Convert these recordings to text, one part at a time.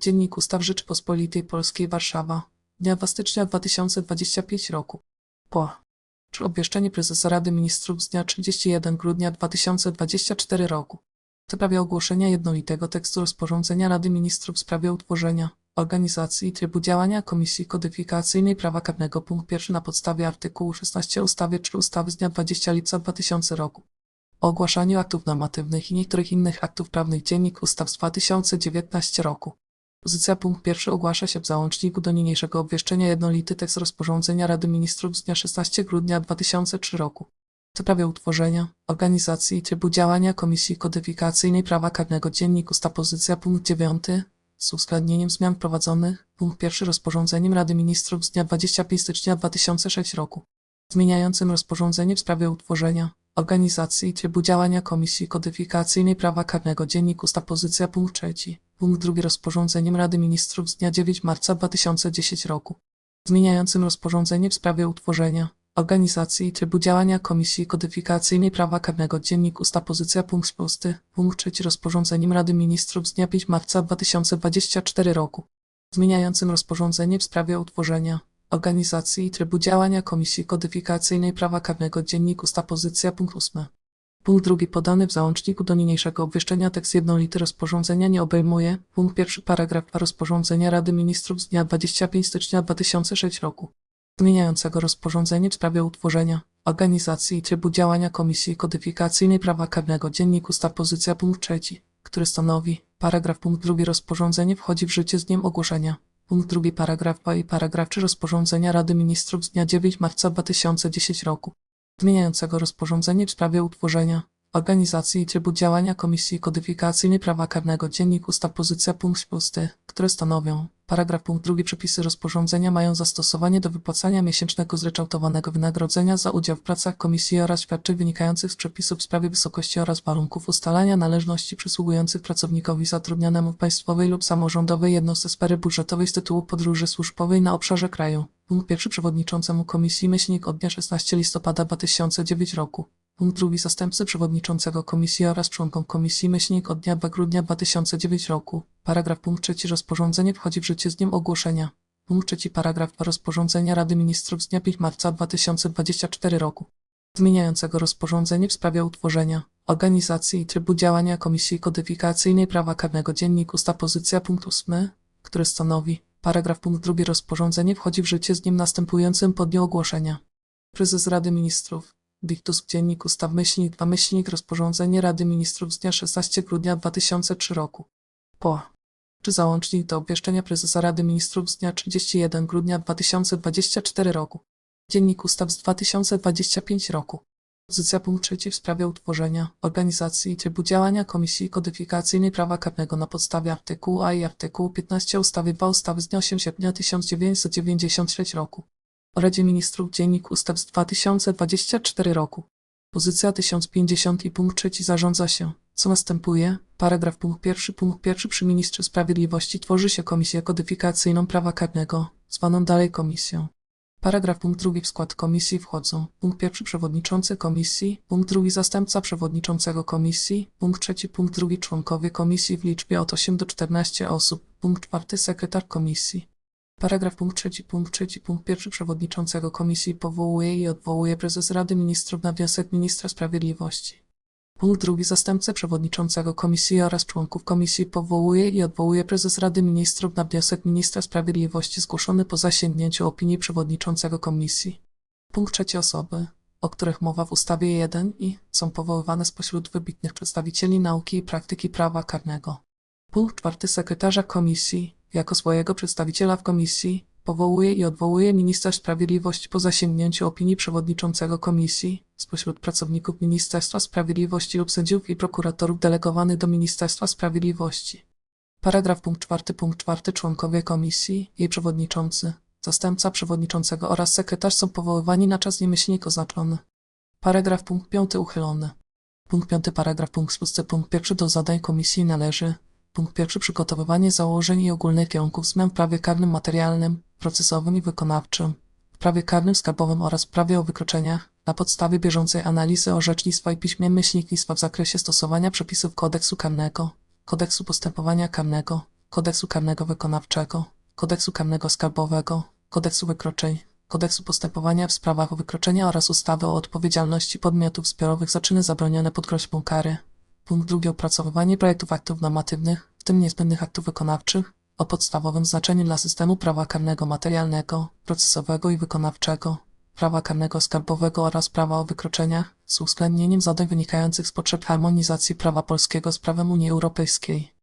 Dziennik Ustaw Rzeczypospolitej Polskiej Warszawa. Dnia 2 stycznia 2025 roku. Po. Czy obwieszczenie prezesa Rady Ministrów z dnia 31 grudnia 2024 roku. W sprawie ogłoszenia jednolitego tekstu rozporządzenia Rady Ministrów w sprawie utworzenia organizacji i trybu działania Komisji Kodyfikacyjnej Prawa Karnego punkt 1 na podstawie artykułu 16 ustawy czy ustawy z dnia 20 lipca 2000 roku. O ogłaszaniu aktów normatywnych i niektórych innych aktów prawnych Dziennik Ustaw z 2019 roku. Pozycja punkt pierwszy ogłasza się w załączniku do niniejszego obwieszczenia jednolity tekst rozporządzenia Rady Ministrów z dnia 16 grudnia 2003 roku. W sprawie utworzenia, organizacji i trybu działania Komisji Kodyfikacyjnej Prawa Karnego Dziennik Ustaw Pozycja punkt 9 z uwzględnieniem zmian wprowadzonych punkt pierwszy rozporządzeniem Rady Ministrów z dnia 25 stycznia 2006 roku zmieniającym rozporządzenie w sprawie utworzenia, organizacji i trybu działania Komisji Kodyfikacyjnej Prawa Karnego Dziennik Ustaw Pozycja punkt trzeci, punkt drugi rozporządzeniem Rady Ministrów z dnia 9 marca 2010 roku, zmieniającym rozporządzenie w sprawie utworzenia, organizacji i trybu działania Komisji Kodyfikacyjnej Prawa Karnego Dziennik Ustaw Pozycja punkt szósty, punkt trzeci rozporządzeniem Rady Ministrów z dnia 5 marca 2024 roku, zmieniającym rozporządzenie w sprawie utworzenia, organizacji i trybu działania Komisji Kodyfikacyjnej Prawa Karnego Dziennik Ustaw Pozycja punkt 8. Punkt drugi. Podany w załączniku do niniejszego obwieszczenia tekst jednolity rozporządzenia nie obejmuje. Punkt pierwszy. Paragraf 2 rozporządzenia Rady Ministrów z dnia 25 stycznia 2006 roku zmieniającego rozporządzenie w sprawie utworzenia organizacji i trybu działania Komisji Kodyfikacyjnej Prawa Karnego Dziennik Ustaw Pozycja punkt trzeci, który stanowi paragraf punkt drugi. Rozporządzenie wchodzi w życie z dniem ogłoszenia. Punkt drugi. Paragraf 2 i paragraf 3 rozporządzenia Rady Ministrów z dnia 9 marca 2010 roku, zmieniającego rozporządzenie w sprawie utworzenia organizacji i trybu działania Komisji Kodyfikacyjnej Prawa Karnego Dziennik Ustaw Pozycja punkt 6, które stanowią paragraf punkt drugi przepisy rozporządzenia mają zastosowanie do wypłacania miesięcznego zryczałtowanego wynagrodzenia za udział w pracach Komisji oraz świadczeń wynikających z przepisów w sprawie wysokości oraz warunków ustalania należności przysługujących pracownikowi zatrudnionemu w państwowej lub samorządowej jednostce sfery budżetowej z tytułu podróży służbowej na obszarze kraju. Punkt pierwszy przewodniczącemu Komisji Myślnik od dnia 16 listopada 2009 roku. Punkt drugi zastępcy przewodniczącego komisji oraz członkom komisji myślnik od dnia 2 grudnia 2009 roku. Paragraf punkt trzeci rozporządzenie wchodzi w życie z dniem ogłoszenia. Punkt trzeci paragraf 2 rozporządzenia Rady Ministrów z dnia 5 marca 2024 roku. Zmieniającego rozporządzenie w sprawie utworzenia, organizacji i trybu działania Komisji Kodyfikacyjnej Prawa Karnego Dziennik Ustaw Pozycja punkt 8, który stanowi paragraf punkt drugi rozporządzenie wchodzi w życie z dniem następującym po dniu ogłoszenia. Prezes Rady Ministrów Dictus Dziennik Ustaw Myślnik 2 Myślnik Rozporządzenie Rady Ministrów z dnia 16 grudnia 2003 roku. Po. Czy załącznik do obwieszczenia Prezesa Rady Ministrów z dnia 31 grudnia 2024 roku. Dziennik Ustaw z 2025 roku. Pozycja punkt trzeci w sprawie utworzenia, organizacji i trybu działania Komisji Kodyfikacyjnej Prawa Karnego na podstawie artykułu A i artykułu 15 ustawy 2 ustawy z dnia 8 sierpnia 1993 roku o Radzie Ministrów Dziennik Ustaw z 2024 roku. Pozycja 1050 i punkt trzeci zarządza się. Co następuje? Paragraf punkt pierwszy punkt pierwszy przy Ministrze Sprawiedliwości tworzy się Komisję Kodyfikacyjną Prawa Karnego, zwaną dalej Komisją. Paragraf punkt drugi w skład komisji wchodzą punkt pierwszy przewodniczący komisji, punkt drugi zastępca przewodniczącego komisji, punkt trzeci punkt drugi członkowie komisji w liczbie od 8 do 14 osób, punkt czwarty sekretarz komisji. Paragraf punkt trzeci, punkt trzeci, punkt pierwszy przewodniczącego komisji powołuje i odwołuje prezes Rady Ministrów na wniosek ministra sprawiedliwości. Punkt drugi zastępcę przewodniczącego komisji oraz członków komisji powołuje i odwołuje prezes Rady Ministrów na wniosek ministra sprawiedliwości zgłoszony po zasięgnięciu opinii przewodniczącego komisji. Punkt trzeci osoby, o których mowa w ustawie 1 i są powoływane spośród wybitnych przedstawicieli nauki i praktyki prawa karnego. Punkt czwarty sekretarza komisji, jako swojego przedstawiciela w komisji, powołuje i odwołuje ministra sprawiedliwości po zasięgnięciu opinii przewodniczącego komisji spośród pracowników Ministerstwa Sprawiedliwości lub sędziów i prokuratorów delegowanych do Ministerstwa Sprawiedliwości. Paragraf punkt czwarty punkt czwarty członkowie komisji, jej przewodniczący, zastępca przewodniczącego oraz sekretarz są powoływani na czas niemyślnik oznaczony. Paragraf punkt piąty uchylony. Punkt piąty paragraf punkt szósty punkt pierwszy do zadań komisji należy Punkt pierwszy. Przygotowywanie założeń i ogólnych kierunków zmian w prawie karnym materialnym, procesowym i wykonawczym, w prawie karnym skarbowym oraz w prawie o wykroczeniach. Na podstawie bieżącej analizy orzecznictwa i piśmie myślnictwa w zakresie stosowania przepisów kodeksu karnego, kodeksu postępowania karnego, Kodeksu Karnego Wykonawczego, Kodeksu Karnego Skarbowego, Kodeksu Wykroczeń, Kodeksu Postępowania w sprawach o wykroczenia oraz ustawy o odpowiedzialności podmiotów zbiorowych za czyny zabronione pod groźbą kary. Punkt drugi. Opracowywanie projektów aktów normatywnych, w tym niezbędnych aktów wykonawczych, o podstawowym znaczeniu dla systemu prawa karnego materialnego, procesowego i wykonawczego, prawa karnego skarbowego oraz prawa o wykroczeniach, z uwzględnieniem zadań wynikających z potrzeb harmonizacji prawa polskiego z prawem Unii Europejskiej.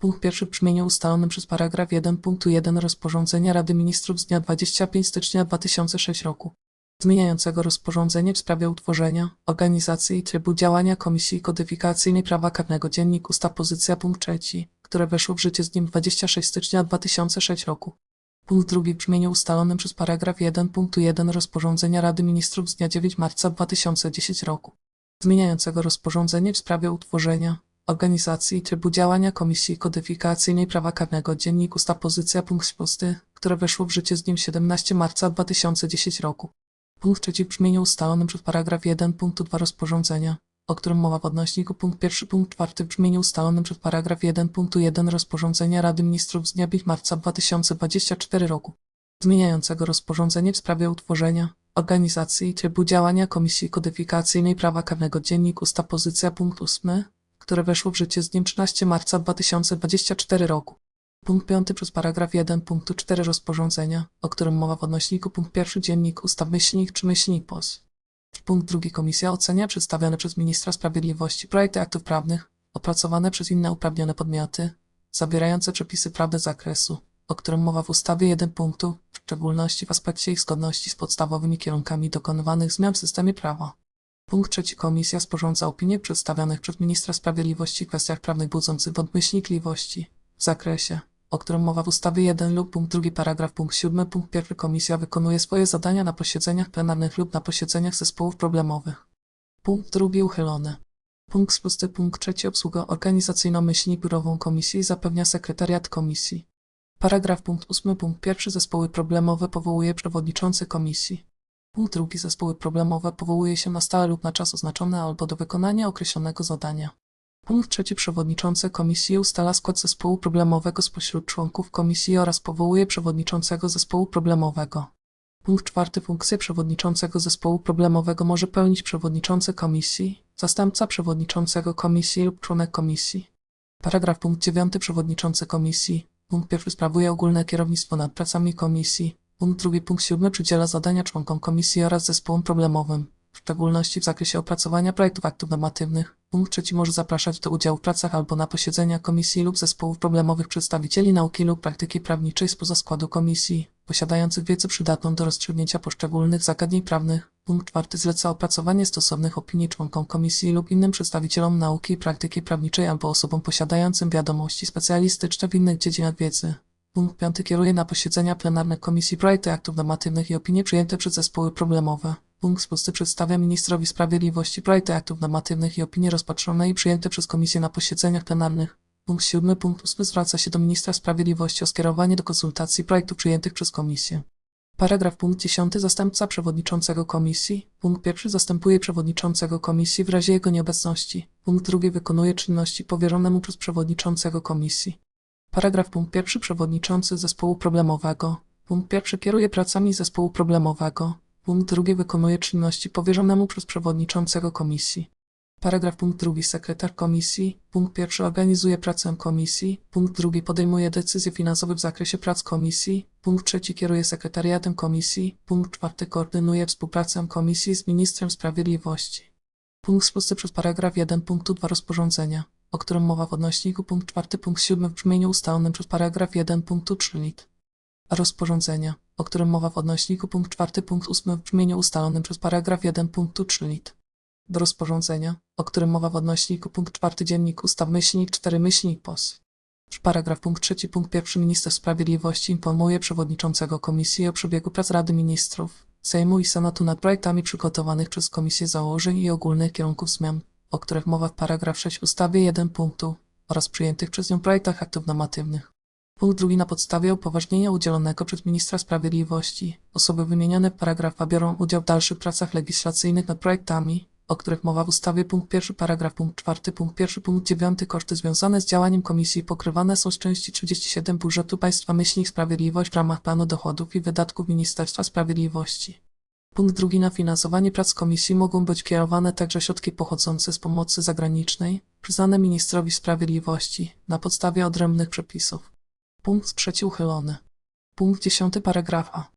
Punkt pierwszy w brzmieniu ustalonym przez paragraf 1 punktu 1 rozporządzenia Rady Ministrów z dnia 25 stycznia 2006 roku, zmieniającego rozporządzenie w sprawie utworzenia, organizacji i trybu działania Komisji Kodyfikacyjnej Prawa Karnego Dziennik Ustaw Pozycja punkt trzeci, które weszło w życie z dniem 26 stycznia 2006 roku. Punkt drugi w brzmieniu ustalonym przez paragraf 1 punktu 1 rozporządzenia Rady Ministrów z dnia 9 marca 2010 roku, zmieniającego rozporządzenie w sprawie utworzenia, organizacji i trybu działania Komisji Kodyfikacyjnej Prawa Karnego Dziennik Ustaw Pozycja punkt 6, które weszło w życie z dniem 17 marca 2010 roku. Punkt trzeci w brzmieniu ustalonym przez paragraf 1 punktu 2 rozporządzenia, o którym mowa w odnośniku punkt pierwszy punkt czwarty w brzmieniu ustalonym przez paragraf 1 punktu 1 rozporządzenia Rady Ministrów z dnia 5 marca 2024 roku, zmieniającego rozporządzenie w sprawie utworzenia, organizacji i trybu działania Komisji Kodyfikacyjnej Prawa Karnego Dziennik Ustaw Pozycja punkt 8, które weszło w życie z dniem 13 marca 2024 roku. Punkt 5 przez paragraf 1 punktu 4 rozporządzenia, o którym mowa w odnośniku punkt pierwszy dziennik ustaw myślnik czy myślnik POS. Punkt drugi Komisja ocenia przedstawione przez Ministra Sprawiedliwości projekty aktów prawnych opracowane przez inne uprawnione podmioty, zawierające przepisy prawne zakresu, o którym mowa w ustawie 1 punktu, w szczególności w aspekcie ich zgodności z podstawowymi kierunkami dokonywanych zmian w systemie prawa. Punkt trzeci Komisja sporządza opinie przedstawionych przez Ministra Sprawiedliwości w kwestiach prawnych budzących wątpliwości w zakresie, o którym mowa w ustawie 1 lub punkt drugi paragraf punkt 7 punkt 1 Komisja wykonuje swoje zadania na posiedzeniach plenarnych lub na posiedzeniach zespołów problemowych. Punkt drugi uchylony. Punkt szósty punkt trzeci obsługa organizacyjno-myślnie biurową Komisji zapewnia sekretariat Komisji. Paragraf punkt 8 punkt 1 zespoły problemowe powołuje przewodniczący Komisji. Punkt drugi zespoły problemowe powołuje się na stałe lub na czas oznaczony albo do wykonania określonego zadania. Punkt trzeci przewodniczący komisji ustala skład zespołu problemowego spośród członków komisji oraz powołuje przewodniczącego zespołu problemowego. Punkt czwarty funkcję przewodniczącego zespołu problemowego może pełnić przewodniczący komisji, zastępca przewodniczącego komisji lub członek komisji. Paragraf punkt dziewiąty przewodniczący komisji. Punkt pierwszy sprawuje ogólne kierownictwo nad pracami komisji. Punkt drugi punkt siódmy przydziela zadania członkom komisji oraz zespołom problemowym, szczególności w zakresie opracowania projektów aktów normatywnych. Punkt trzeci może zapraszać do udziału w pracach albo na posiedzenia komisji lub zespołów problemowych przedstawicieli nauki lub praktyki prawniczej spoza składu komisji, posiadających wiedzę przydatną do rozstrzygnięcia poszczególnych zagadnień prawnych. Punkt czwarty zleca opracowanie stosownych opinii członkom komisji lub innym przedstawicielom nauki i praktyki prawniczej albo osobom posiadającym wiadomości specjalistyczne w innych dziedzinach wiedzy. Punkt piąty kieruje na posiedzenia plenarne komisji projekty aktów normatywnych i opinie przyjęte przez zespoły problemowe. Punkt szósty przedstawia ministrowi sprawiedliwości projekty aktów normatywnych i opinie rozpatrzone i przyjęte przez komisję na posiedzeniach plenarnych. Punkt siódmy punkt ósmy zwraca się do ministra sprawiedliwości o skierowanie do konsultacji projektów przyjętych przez komisję. Paragraf punkt 10. Zastępca przewodniczącego komisji. Punkt pierwszy zastępuje przewodniczącego komisji w razie jego nieobecności. Punkt drugi wykonuje czynności powierzone mu przez przewodniczącego komisji. Paragraf punkt pierwszy przewodniczący zespołu problemowego. Punkt pierwszy kieruje pracami zespołu problemowego. Punkt drugi wykonuje czynności powierzone mu przez przewodniczącego komisji. Paragraf drugi sekretarz komisji. Punkt pierwszy organizuje pracę komisji. Punkt drugi podejmuje decyzje finansowe w zakresie prac komisji. Punkt trzeci kieruje sekretariatem komisji. Punkt czwarty koordynuje współpracę komisji z ministrem sprawiedliwości. Punkt szósty przez paragraf 1 punktu 2 rozporządzenia, o którym mowa w odnośniku punkt czwarty punkt 7 w brzmieniu ustalonym przez paragraf 1 punktu 3 lit. Rozporządzenia, o którym mowa w odnośniku punkt czwarty punkt 8 w brzmieniu ustalonym przez paragraf 1 punktu 3 lit. Do rozporządzenia, o którym mowa w odnośniku punkt czwarty dziennik ustaw myślnik 4 myślnik POS. Paragraf punkt trzeci punkt pierwszy Minister Sprawiedliwości informuje przewodniczącego komisji o przebiegu prac Rady Ministrów, Sejmu i Senatu nad projektami przygotowanych przez Komisję Założeń i ogólnych kierunków zmian, o których mowa w paragraf 6 ustawie 1 punktu oraz przyjętych przez nią projektach aktów normatywnych. Punkt drugi na podstawie upoważnienia udzielonego przez Ministra Sprawiedliwości osoby wymienione w paragrafach biorą udział w dalszych pracach legislacyjnych nad projektami, o których mowa w ustawie punkt 1, paragraf punkt 4, punkt 1, punkt 9. Koszty związane z działaniem komisji pokrywane są z części 37 budżetu państwa myślnik Sprawiedliwość w ramach planu dochodów i wydatków Ministerstwa Sprawiedliwości. Punkt drugi na finansowanie prac komisji mogą być kierowane także środki pochodzące z pomocy zagranicznej, przyznane ministrowi sprawiedliwości na podstawie odrębnych przepisów. Punkt trzeci uchylony. Punkt 10 paragrafa.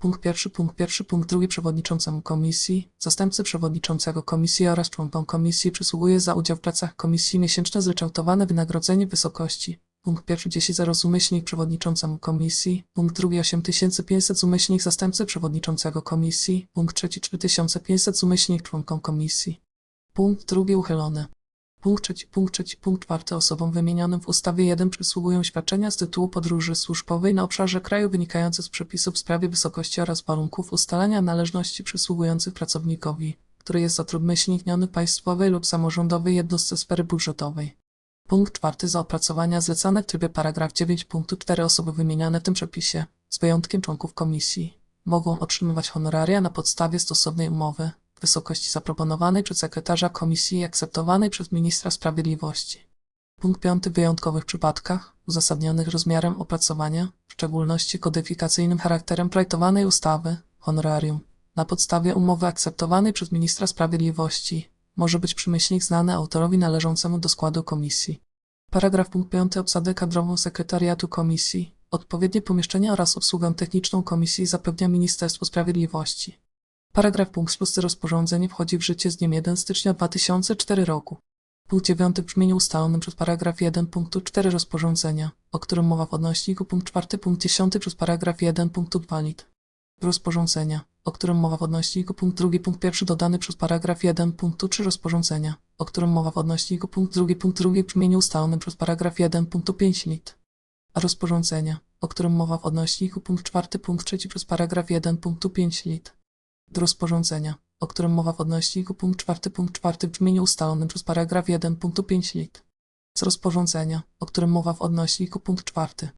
Punkt pierwszy, punkt pierwszy, punkt drugi przewodniczącemu komisji, zastępcy przewodniczącego komisji oraz członkom komisji przysługuje za udział w pracach komisji miesięczne zryczałtowane wynagrodzenie w wysokości. Punkt pierwszy 10 zero z umyślnik przewodniczącemu komisji. Punkt drugi 8500 z umyślnik zastępcy przewodniczącego komisji. Punkt trzeci 4500 z umyślnik członkom komisji. Punkt drugi uchylony. Punkt trzeci, punkt trzeci, punkt czwarty. Osobom wymienionym w ustawie 1 przysługują świadczenia z tytułu podróży służbowej na obszarze kraju wynikające z przepisów w sprawie wysokości oraz warunków ustalania należności przysługujących pracownikowi, który jest zatrudniony państwowej lub samorządowej jednostce sfery budżetowej. Punkt czwarty. Za opracowania zlecane w trybie paragraf 9 punktu 4 osoby wymieniane w tym przepisie, z wyjątkiem członków komisji, mogą otrzymywać honoraria na podstawie stosownej umowy wysokości zaproponowanej przez sekretarza komisji i akceptowanej przez ministra sprawiedliwości. Punkt piąty w wyjątkowych przypadkach, uzasadnionych rozmiarem opracowania, w szczególności kodyfikacyjnym charakterem projektowanej ustawy, honorarium, na podstawie umowy akceptowanej przez ministra sprawiedliwości, może być przymyślnik znany autorowi należącemu do składu komisji. Paragraf punkt 5. Obsadę kadrową sekretariatu komisji. Odpowiednie pomieszczenia oraz obsługę techniczną komisji zapewnia Ministerstwo Sprawiedliwości. Paragraf punkt 6. Rozporządzenie wchodzi w życie z dniem 1 stycznia 2004 roku. Punkt 9 w brzmieniu ustalonym przez paragraf 1 punktu 4 rozporządzenia, o którym mowa w odnośniku punkt 4 punkt 10 przez paragraf 1 punktu 2 lit. Rozporządzenia, o którym mowa w odnośniku punkt 2 punkt 1 dodany przez paragraf 1 punktu 3 rozporządzenia, o którym mowa w odnośniku punkt 2 punkt 2 w brzmieniu ustalonym przez paragraf 1 punktu 5 lit. A rozporządzenia, o którym mowa w odnośniku punkt 4 punkt 3 przez paragraf 1 punktu 5 lit. Rozporządzenia, o którym mowa w odnośniku punkt 4 punkt 4 w brzmieniu ustalonym przez paragraf 1 punktu 5 lit. Z rozporządzenia, o którym mowa w odnośniku punkt 4